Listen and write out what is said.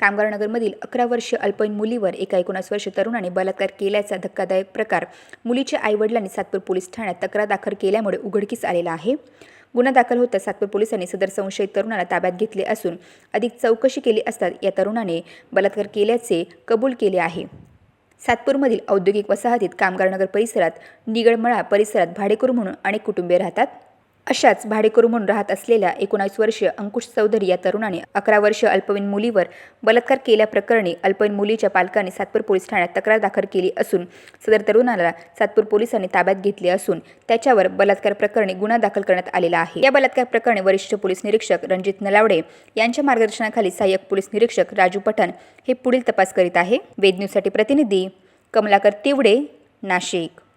कामगारनगरमधील अकरा वर्ष अल्पवयीन मुलीवर एका एकोणास वर्ष तरुणाने बलात्कार केल्याचा धक्कादायक प्रकार. मुलीच्या आईवडिलांनी सातपूर पोलीस ठाण्यात तक्रार दाखल केल्यामुळे उघडकीस आलेला आहे. गुन्हा दाखल होता सातपूर पोलिसांनी सदर संशयित तरुणाला ताब्यात घेतले असून अधिक चौकशी केली असता या तरुणाने बलात्कार केल्याचे कबूल केले आहे. सातपूरमधील औद्योगिक वसाहतीत कामगारनगर परिसरात निगडमळा परिसरात भाडेकरू म्हणून अनेक कुटुंबे राहतात. अशाच भाडेकरू म्हणून राहत असलेल्या एकोणावीस वर्षीय अंकुश चौधरी या तरुणाने अकरा वर्ष अल्पवयीन मुलीवर बलात्कार केल्याप्रकरणी अल्पवयीन मुलीच्या पालकांनी सातपूर पोलीस ठाण्यात तक्रार दाखल केली असून सदर तरुणाला सातपूर पोलिसांनी ताब्यात घेतले असून त्याच्यावर बलात्कार प्रकरणी गुन्हा दाखल करण्यात आलेला आहे. या बलात्कार प्रकरणी वरिष्ठ पोलीस निरीक्षक रणजित नलावडे यांच्या मार्गदर्शनाखाली सहाय्यक पोलीस निरीक्षक राजू पठाण हे पुढील तपास करीत आहे. वेद न्यूजसाठी प्रतिनिधी कमलाकर तिवडे नाशिक.